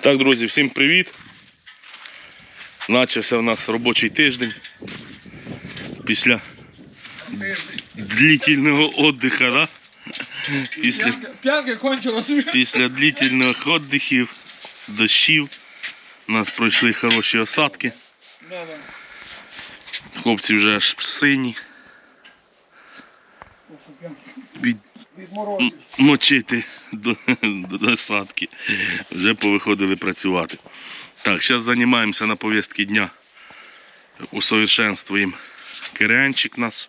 Так, друзі, всім привіт. Начався у нас робочий тиждень. Після длительного отдиха, да? Після, після длительних отдихів, дощів. У нас пройшли хороші осадки. Хлопці вже аж сині. Мочити до, до досадки. Вже повиходили працювати. Так, зараз займаємося на повістки дня. Усовершенствуємо керенчик нас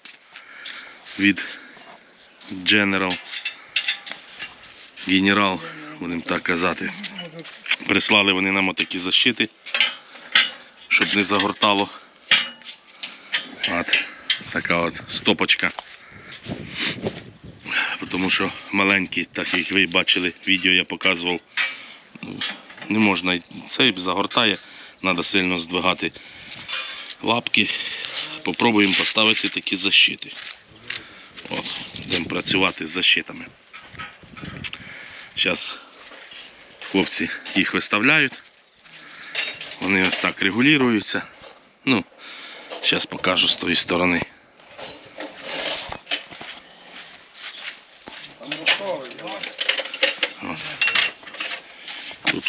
від General. Генерал, будемо так казати. Прислали вони нам отакі защити, щоб не загортало. От, така от стопочка тому що маленькі, так як ви бачили, відео я показував, ну, не можна, цей загортає, треба сильно здвигати лапки. Попробуємо поставити такі защити. От, будемо працювати з защитами. Зараз хлопці їх виставляють. Вони ось так регулюються. Ну, зараз покажу з тої сторони.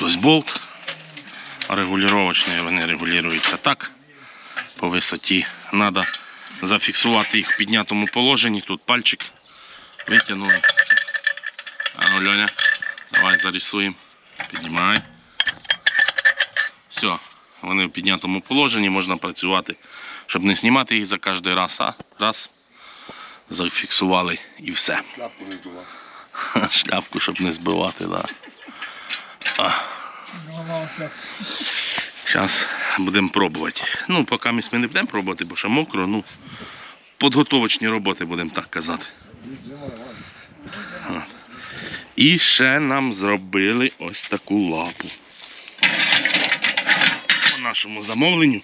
Тут ось болт регулювачний, вони регулюються так. По висоті треба зафіксувати їх в піднятому положенні. Тут пальчик витягнули. А ну, Льоня, давай зарисуємо. Піднімай. Все, вони в піднятому положенні, можна працювати, щоб не знімати їх за кожен раз, а раз зафіксували і все. Шляпку не була. Шляпку, щоб не збивати, да. Зараз будемо пробувати. Ну, поки ми не будемо пробувати, бо ще мокро, ну, підготовочні роботи, будемо так казати. І ще нам зробили ось таку лапу. По нашому замовленню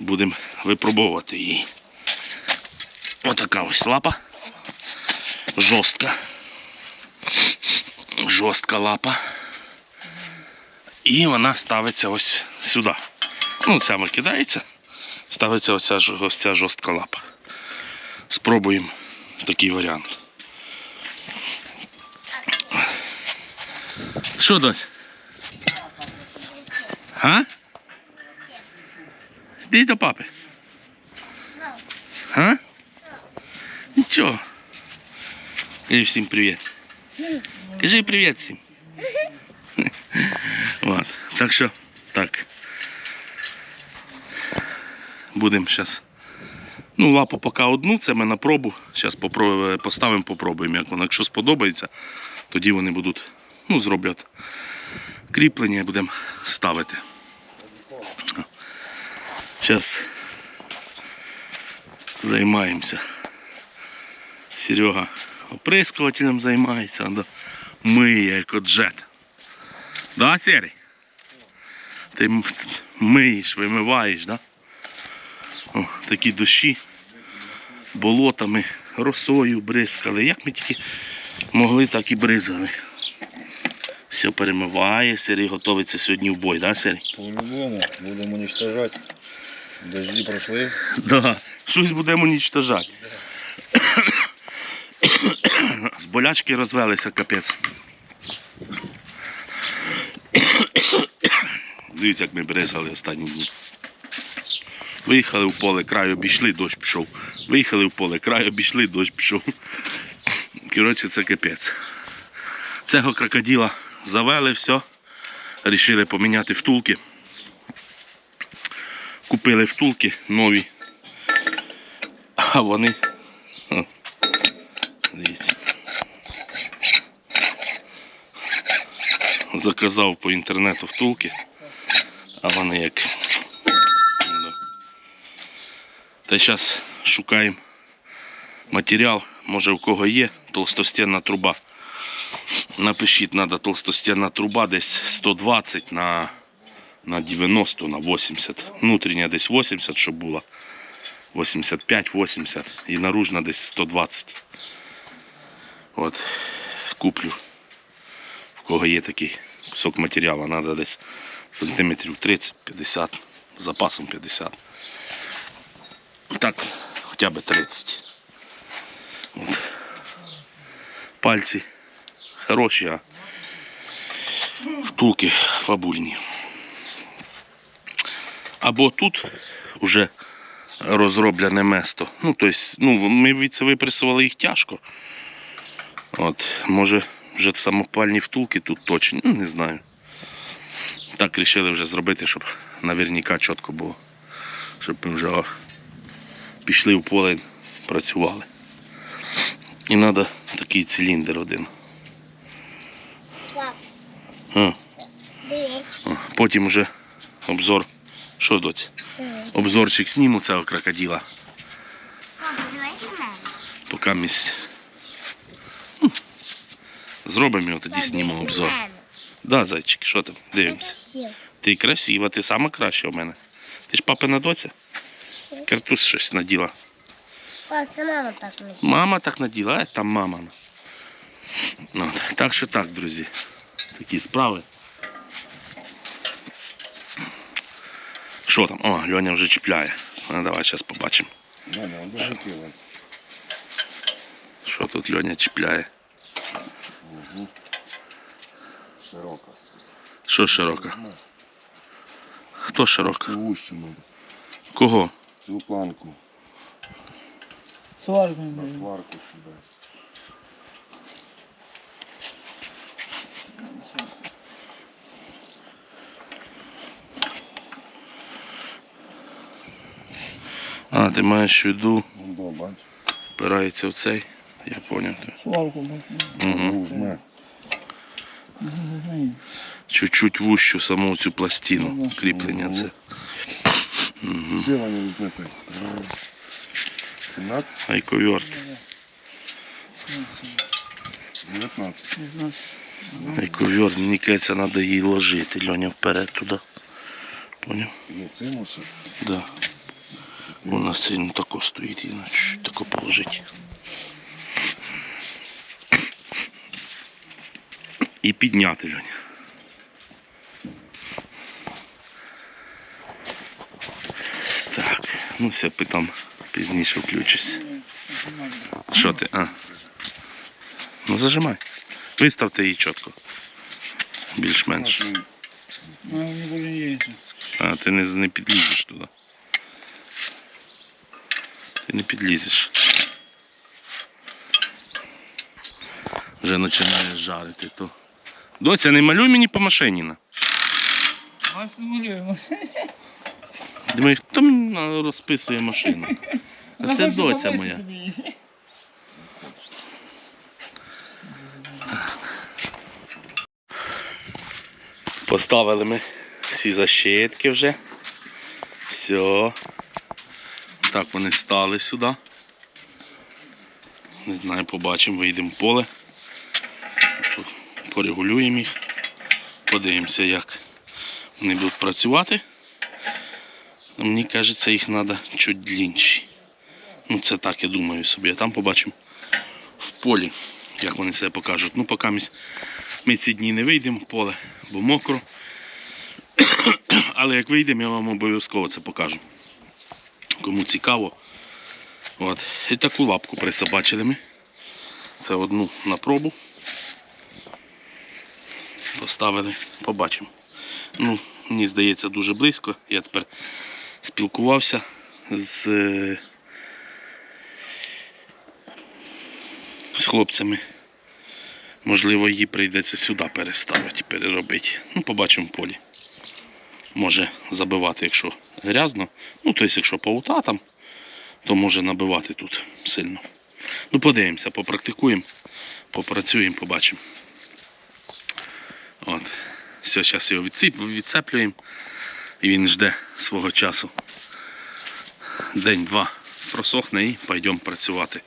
будемо випробовувати її. Отака ось лапа. Жорстка. Жорстка лапа. І вона ставиться ось сюди. Ну, ця викидається, ставиться оця, ось ця жорстка лапа. Спробуємо такий варіант. Що дось? А? Йди до папи. А? Нічого. Кажи всім привіт. Кажи привіт всім. От. Так що, так. Будемо зараз. Ну, лапу поки одну, це ми на пробу. Зараз поставимо, попробуємо, як воно. Якщо сподобається, тоді вони будуть, ну, зроблять кріплення і будемо ставити. Зараз займаємося. Серега оприскувателем займається, миє як от джет. Да, Серий? Ти миєш, вимиваєш, да? О, такі дощі, болотами, росою бризкали. Як ми тільки могли, так і бризали. Все перемиває, Сергій готується сьогодні в бой, да, Сергій? По-любому будемо уничтожать. Дожди прошли. Да, щось будемо уничтожати. З болячки розвелися капець. Дивіться, як ми бризали останні дні. Виїхали в поле, край обійшли, дощ пішов. Виїхали в поле, край обійшли, дощ пішов. Коротше, це капець. Цього крокодила завели, все. Рішили поміняти втулки. Купили втулки нові. А вони. Заказав по інтернету втулки, а вони як. Та зараз шукаємо матеріал, може в кого є толстостінна труба. Напишіть, треба толстостінна труба десь 120 на, на 90, на 80. Внутрішня десь 80, щоб була. 85-80 і наружна десь 120. От, куплю. В кого є такий кусок матеріалу треба десь сантиметрів 30-50, з запасом 50. Так, хоча б 30. От. Пальці хороші, а втулки фабульні. Або тут вже розроблене место. Ну, тобто, ну, ми від це випресували їх тяжко. От, може, вже самопальні втулки тут точні, ну не знаю. Так вирішили вже зробити, щоб наверняка чітко було. Щоб ми вже пішли в поле працювали. І треба такий циліндр один. А, потім вже обзор. Що доць? Обзорчик зніму цього крокодила. Поки місць. Зробимо його тоді Пап, знімемо обзор. на мене. Да, зайчик, що там? Я Дивимося. красива. Ти красива, ти сама краща в мене. Ти ж папина доця. Картуз щось наділа. Пап, це мама так не. Мама так наділа, а там мама. Ну, так що так, друзі. Такі справи. Що там? О, Льоня вже чіпляє. Ну, давай зараз побачимо. Да, да, дуже тіло. Що тут Льоня чіпляє. Угу. Широко. Що широка? Хто широка? Вущу. Кого? Цю планку. Сварку На сварку сюди. А, ти маєш в виду, Ну, да, бач. впирається в цей. Я зрозумів. Сварку можна. Угу. Жме. Чуть-чуть вущу саму цю пластину кріплення це. Угу. Сила не візьме цей. 17, Айковерт. 19. Айковерт, мені кажеться, треба її ложити. Льоня вперед туди. Поняв? Ну, це може. Да. У нас це не тако стоїть, чуть-чуть тако положити. І підняти, Льоня. Так, ну все, питом пізніше включусь. Що ти? А. Ну зажимай. Виставте її чітко. Більш-менш. Ну. А, ти не, не підлізеш туди. Ти не підлізеш. Вже починає жарити то. Доця, не малюй мені по машині. на. Бач, малюємо. Думаю, хто мені розписує машину? А це доця моя. Поставили ми всі защитки вже. Все. Так вони стали сюди. Не знаю, побачимо, вийдемо в поле. Порегулюємо їх. Подивимося, як вони будуть працювати. Мені кажеться, їх треба чуть длінші. Ну, це так, я думаю собі. А там побачимо в полі, як вони себе покажуть. Ну, поки ми ці дні не вийдемо в поле, бо мокро. Але як вийдемо, я вам обов'язково це покажу. Кому цікаво. От. І таку лапку присобачили ми. Це одну на пробу. Поставили, побачимо. Ну, мені здається, дуже близько. Я тепер спілкувався з, з хлопцями. Можливо, її прийдеться сюди переставити, переробити. Ну, побачимо в полі. Може забивати, якщо грязно. Ну, тобто, якщо паута там, то може набивати тут сильно. Ну, подивимося, попрактикуємо, попрацюємо, побачимо. От. Все, зараз його відціп, відцеплюємо. І він жде свого часу. День-два просохне і пойдемо працювати.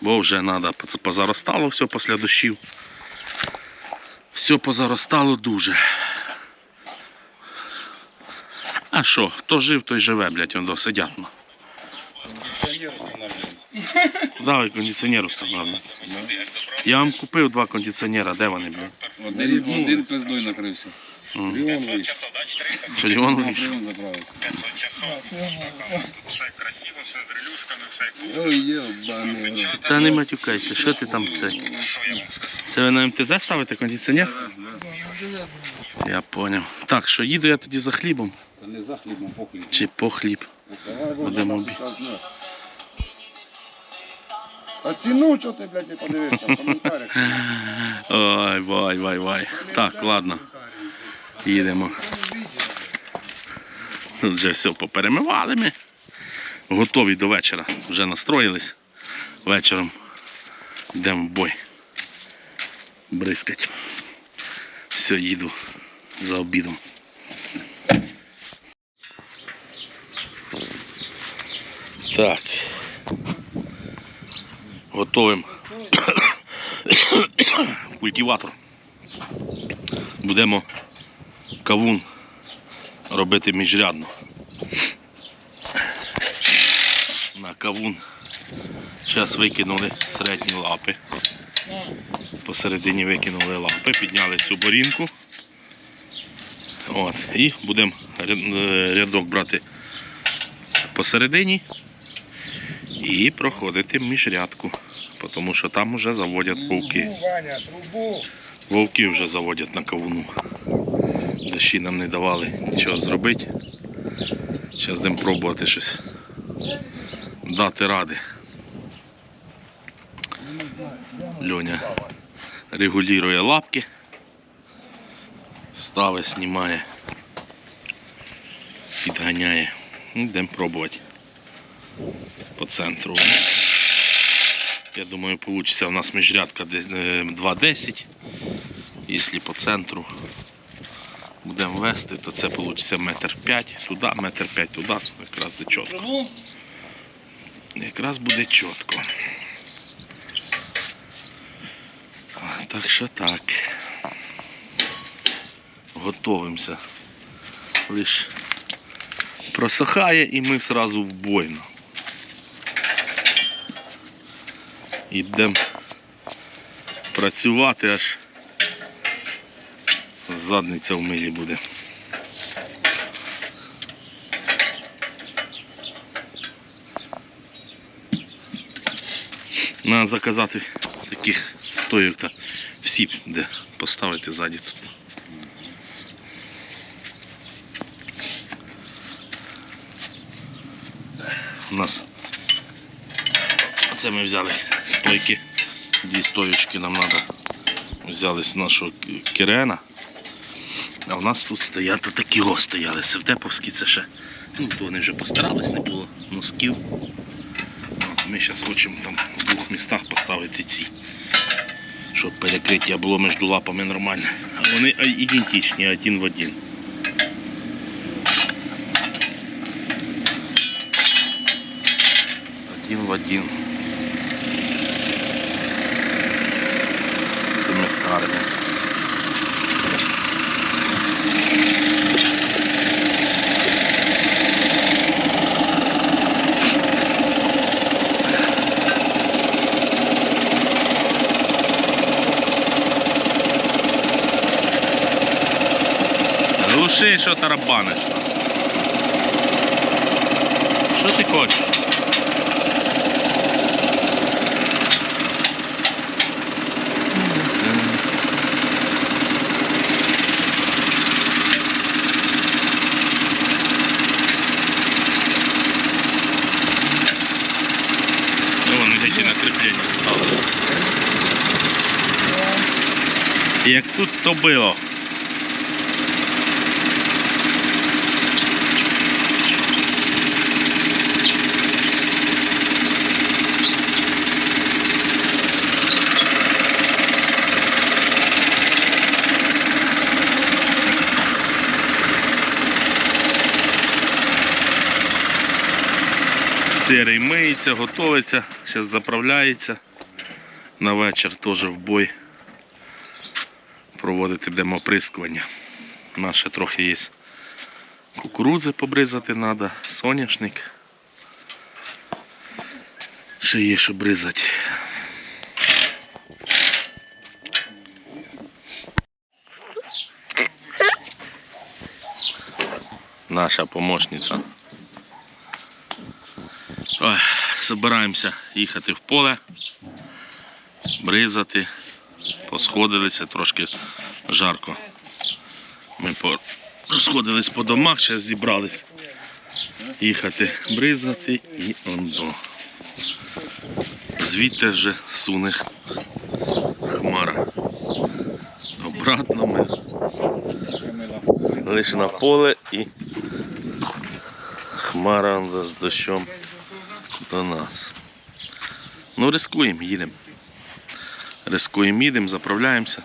Бо вже треба позаростало все після дощів. Все позаростало дуже. А що, хто жив, той живе, блядь, он сидять. ну. Кондиціонер встановлюємо. Ви кондиціонер встановлюєте? Я вам купив два кондиціонера, де вони, блядь? Один, один пиздой накрився. Ріон вийшов. Фаріон На вийшов. прийом заправив. Ой, єбаний рот. Та не матюкайся, що ти там це? Це ви на МТЗ ставите кондиціонер? Я поняв. Так, що їду я тоді за хлібом Та не за хлібом, похуй. чи по хліб. Будемо Боже, бі- зараз не. А ціну чого ти, блядь, не подивився? В коментарях. Ой, вай, вай, вай. Так, ладно, їдемо. Тут вже все поперемивали ми. Готові до вечора. Вже настроїлись. Вечором йдемо в бой. Бризкать. Все, їду за обідом. Так. Готовим культиватор. Будемо кавун робити міжрядно. На кавун зараз викинули середні лапи. Посередині викинули лапи, підняли цю борінку. От, і будемо е, рядок брати посередині і проходити міжрядку, тому що там вже заводять вовки. Вовки вже заводять на кавуну. Дощі нам не давали нічого зробити. Зараз будемо пробувати щось дати ради. Льоня регулює лапки, ставить, знімає, підганяє. Ну, Йдемо пробувати по центру. Я думаю, вийде у нас міжрядка е, 2.10. Якщо по центру будемо вести, то це вийде метр п'ять туди, метр п'ять туди, якраз буде чітко. Якраз буде чітко. Так що так. Готовимося. Лиш просихає і ми одразу в бойну. Ідемо працювати аж задниця в милі буде. Треба заказати таких стойок та всі, де поставити ззаді тут. У нас це ми взяли стойки, дві стоючки нам треба. Взяли з нашого к- кирена. А в нас тут стоять такі о, стояли. Севдеповські це ще. Ну, то вони вже постарались, не було носків. Ми зараз хочемо там в двох містах поставити ці. Щоб перекриття було між лапами нормальне. А вони ідентичні, один в один. Один в один. Старими. Глуши, що тарабаниш. Що ти хочеш? Ну, вони такі на кріплення стали. То було. Серий миється, готовиться, зараз заправляється. На вечір теж в бой. Проводити будемо оприскування. Наше трохи є кукурудзи побризати треба, соняшник. ще є що бризати. Наша помощниця. Ой, збираємося їхати в поле, бризати, посходилися трошки жарко. Ми розходились по домах, зараз зібрались їхати бризати і ондо. Звідти вже суне хмара. Обратно ми лише на поле і хмара з дощом до нас. Ну, рискуємо, їдемо. Рискуємо, їдемо, заправляємося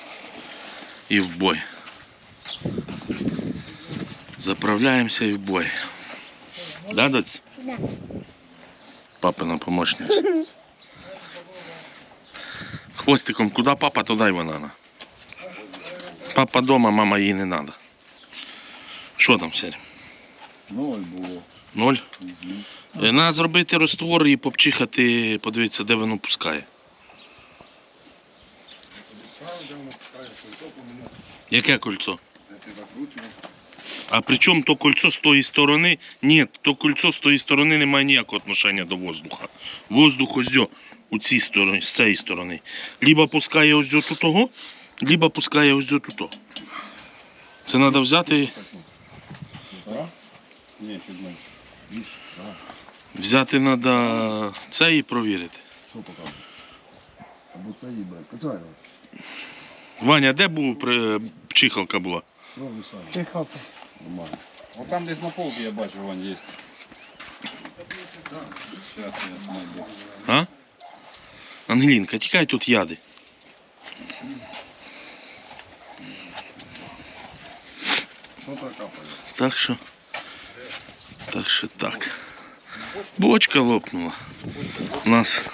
і в бой. Заправляємося і в бой. Да, доць? Да. Папина помощниця. Хвостиком куди папа, туди й вона. Папа дома, мама їй не треба. Що там, Сері? Ноль було. Ноль? Е, Треба зробити розтвор і попчихати, подивитися, де воно пускає. Яке кольцо? Ти закручував. А при чому то кольцо з тої сторони? Ні, то кольцо з тої сторони не має ніякого отношення до воздуха. Воздух ось дьо, у цій стороні, з цієї сторони. Либо пускає ось тут того, либо пускає ось тут. того. Це треба взяти? Ні, чуть менше. взяти треба це і провірити. Що показує? Або це їбе. Ваня, де був при... пчихалка була? Лишає? Нормально. От там десь на полці я бачу, вон є. Зараз я знайду. А? Ангелінка, тікай тут яди. Що так капає? Так що. Так що так. Бочка лопнула. У нас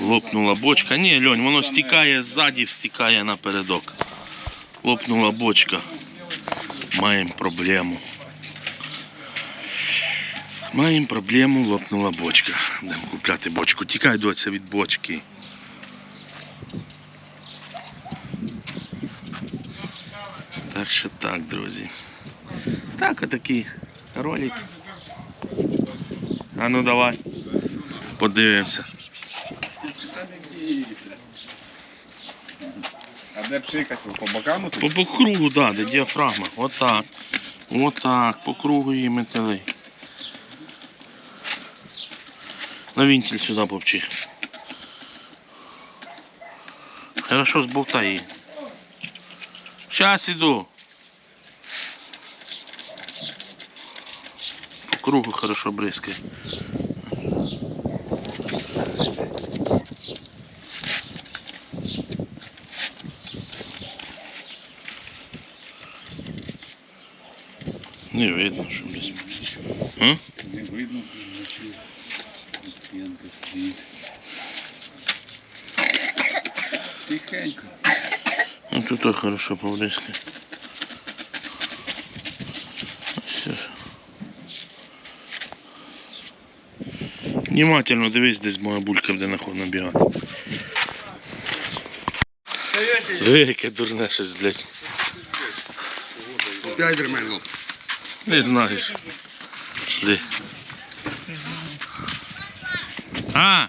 лопнула бочка. Ні, Льонь, воно стікає ззаді, стікає напередок. Лопнула бочка. Маємо проблему. Маємо проблему, лопнула бочка. Будемо купляти бочку. Тікай, доця, від бочки. Так що так, друзі. Так, отакий ролик. А ну давай. Подивимося. А де пшикать? По бокам По, по кругу, да, де діафрагма. Отак. Отак, по кругу її метали. На вінтіль сюди попчи. Хорошо, зболтай її. Щас іду. кругу хорошо бризкає. Не видно, що десь. А? Не видно. П'янка стоїть. Тихенько. Ну тут так хорошо побризкає. Внимательно дивись, десь моя булька буде нахуй набігати. Ви, яке дурне щось, блядь. П'ять ремень. Не знаєш. Де? А,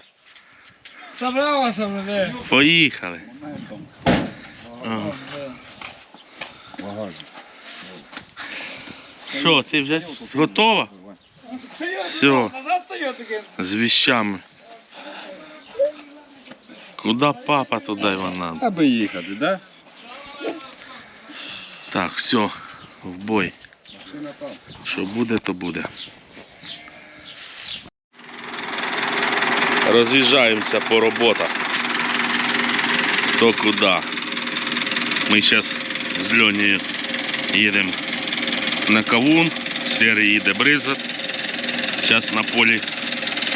Забралася мене. поїхали. Що, ти вже готова? Все. З віщами. Куда папа, туди й вона. Аби їхати, да? Так, все, в бой. Що буде, то буде. Роз'їжджаємося по роботах. Хто куди. Ми зараз з Льонією їдемо на кавун, Серий їде бризат. Зараз на полі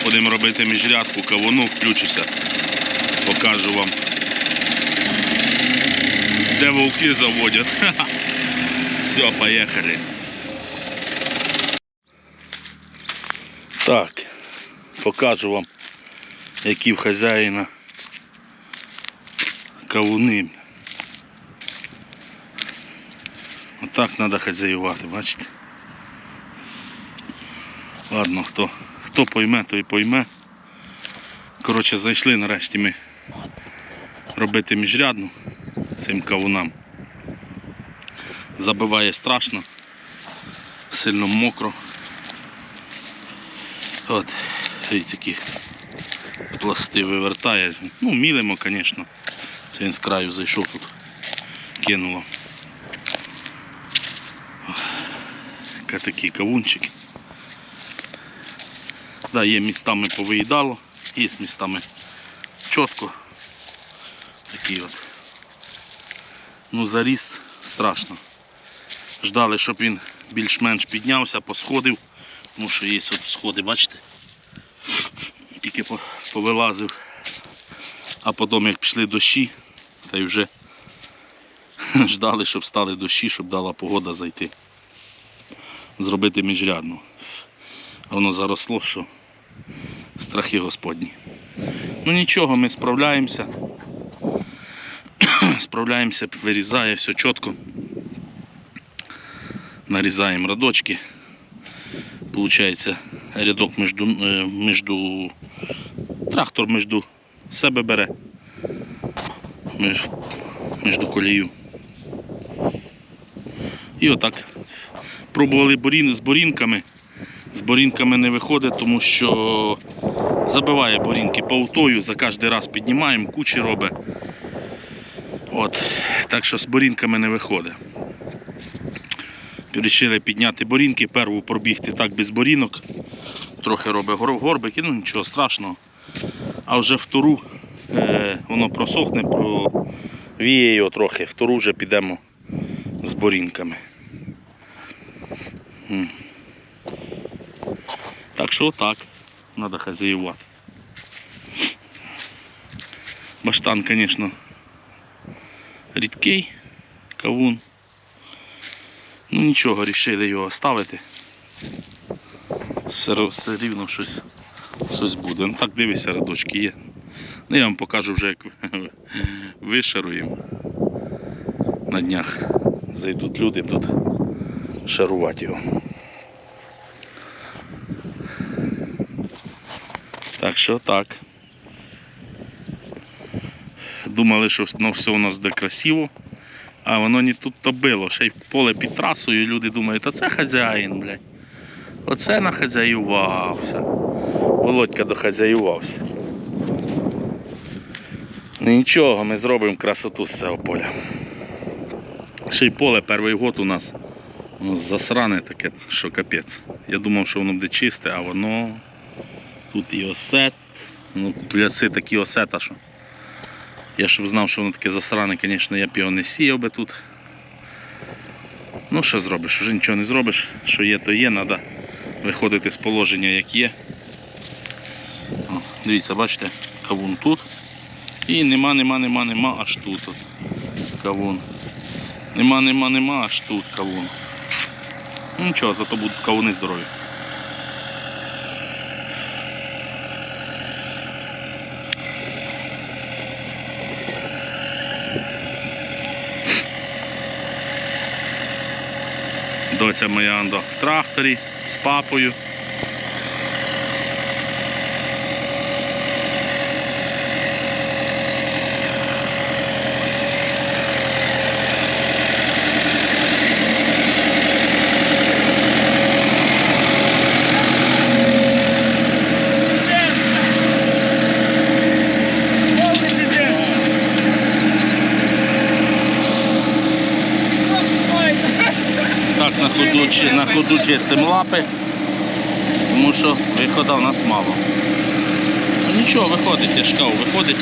будемо робити міжрядку кавуну, включуся. Покажу вам. Де вовки заводять. Все, поїхали. Так, покажу вам які в хазяїна кавуни. Отак треба хазяювати, бачите? Ладно, хто, хто пойме, той пойме. Коротше, зайшли нарешті ми робити міжрядну цим кавунам. Забиває страшно, сильно мокро. От, дивіться, які пласти вивертає. Ну, мілимо, звісно. Це він з краю зайшов тут, кинуло. Такі кавунчики. Да, є містами повиїдало, є з містами чітко. Такі от. Ну, заріс страшно. Ждали, щоб він більш-менш піднявся, посходив, тому що є от сходи, бачите? Тільки повилазив. А потім як пішли дощі, та й вже ждали, щоб стали дощі, щоб дала погода зайти. Зробити міжрядну. Воно заросло, що страхи Господні. Ну нічого, ми справляємося. Справляємося, вирізає все чітко. Нарізаємо радочки. Получається рядок між, між трактор між себе бере. Між, між колію. І отак. Пробували борін, з борінками. З борінками не виходить, тому що забиває борінки паутою, за кожен раз піднімаємо, кучі робить. От. Так що з борінками не виходить. Вирішили підняти борінки, перву пробігти так без борінок. Трохи робить гор- горбики, ну нічого страшного. А вже втору е, воно просохне, провіє його трохи, втору вже підемо з борінками. Так що отак, треба хазяювати. Баштан, звісно, рідкий кавун. Ну нічого, рішили його оставити. Все, все рівно щось, щось буде. Ну так дивися, рядочки є. Ну я вам покажу вже як вишаруємо. На днях зайдуть люди, будуть шарувати його. Так що так. Думали, що ну, все у нас буде красиво, а воно не тут то било. Ще й поле під трасою, і люди думають, а це хазяїн, блядь. Оце нахазяювався. Володька дохазяювався. Ну, Нічого, ми зробимо красоту з цього поля. Ще й поле перший год у нас, у нас засране таке, що капець. Я думав, що воно буде чисте, а воно тут і осет. Ну, тут ляси такі осета, що. Я щоб знав, що воно таке засране, звісно, я б його не сіяв би тут. Ну, що зробиш? Вже нічого не зробиш. Що є, то є, треба виходити з положення, як є. О, дивіться, бачите, кавун тут. І нема, нема, нема, нема, аж тут. От. Кавун. Нема, нема, нема, аж тут кавун. Ну нічого, зато будуть кавуни здорові. Доця моя андо в тракторі з папою. Повний пиздец. Так, на ходу, чи- на ходу чистим лапи, тому що виходу в нас мало. Ну нічого, виходить, я ж виходить,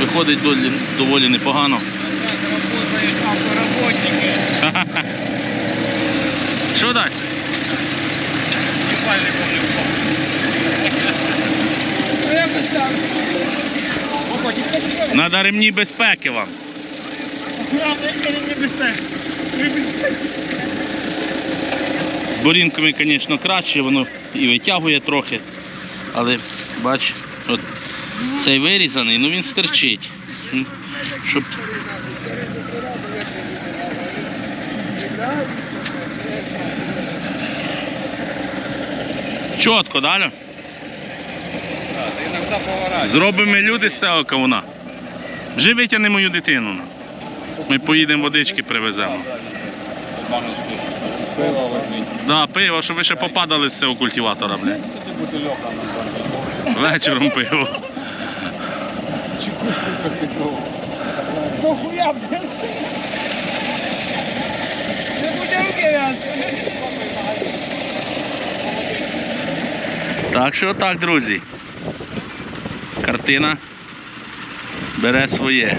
виходить доволі, доволі непогано. Що далі? Надо ремні безпеки вам. Я не борінками, звісно, краще, воно і витягує трохи. Але бач, от Цей вирізаний, ну він стерчить. Щоб чітко, далі. Зробимо люди з цього кавуна. Вже витягни мою дитину. Ми поїдемо водички привеземо. Пиво возьміть. Да, пиво, щоб ви ще попадали з цього культиватора, блядь. Вечором пиво. Чекушку блядь. Бутилки. Так що отак, друзі. Картина бере своє.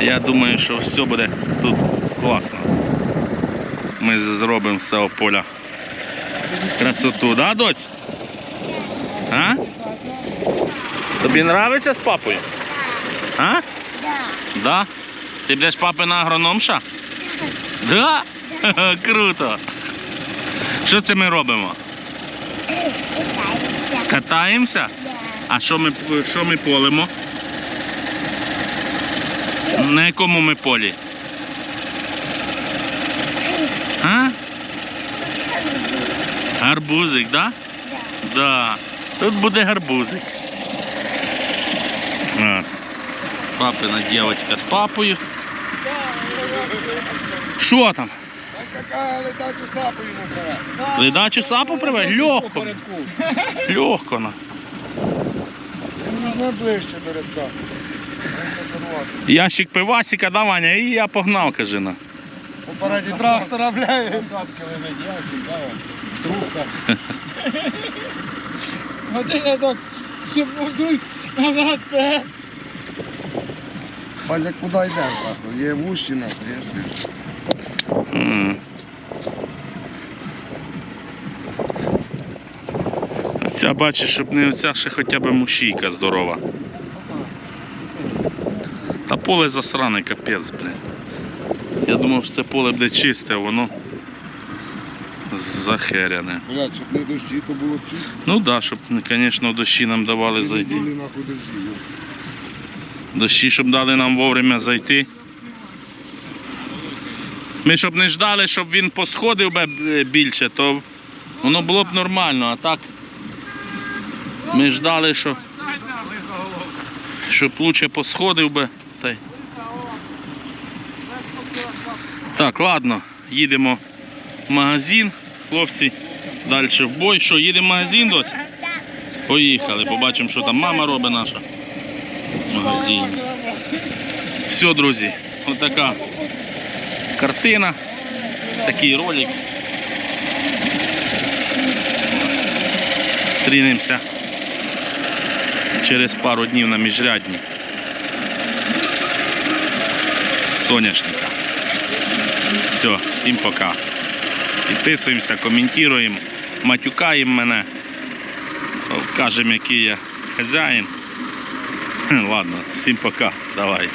Я думаю, що все буде тут класно. Ми зробимо з цього поля красоту, да, доць? А? Тобі нравиться з папою? А? Да. Да? Ти будеш папина агрономша? Да? Круто. Що це ми робимо? Катаємося. Катаємося? Да. А що ми, що ми полимо? На якому ми полі? А? Гарбузик, да? Да. Да. Тут буде гарбузик. От. Папина дівчинка з папою. Що там? Яка летачу сапу йому. Ледачу сапу привезь? Легко. Легко. на. Він ближче до рядка. Ящик пивасика, да, Ваня, і я погнав, каже на. Попереді трактора, бля. Сапки лежить, ящик, да. Трубка. Один рядок, щоб вдруг назад вперед. Базя, куди йдеш, нахуй? Є вущі, нахуй, є ж Ця бачиш, щоб не оця ще хоча б мушійка здорова. Та поле засране, капець, блін. Я думав, що це поле буде чисте, воно захеряне. Блядь, щоб не дощі, то було б чисто. Ну так, да, щоб, звісно, дощі нам давали зайти. були, нахуй, дощі. ну. Дощі, щоб дали нам вовремя зайти. Ми щоб не ждали, щоб він посходив би е, більше, то воно було б нормально, а так ми ждали, що, щоб лучше посходив би. Та й- Так, ладно, їдемо в магазин, хлопці, далі в бой. Що, їдемо в магазин досі? Поїхали, побачимо, що там мама робить наша в магазині. Все, друзі, отака картина, такий ролик. Стрінемося через пару днів на міжрядні. Соняшника. Все, всім пока. Підписуємося, коментуємо, матюкаємо мене, кажемо, який я хазяїн. Ладно, всім пока. Давай.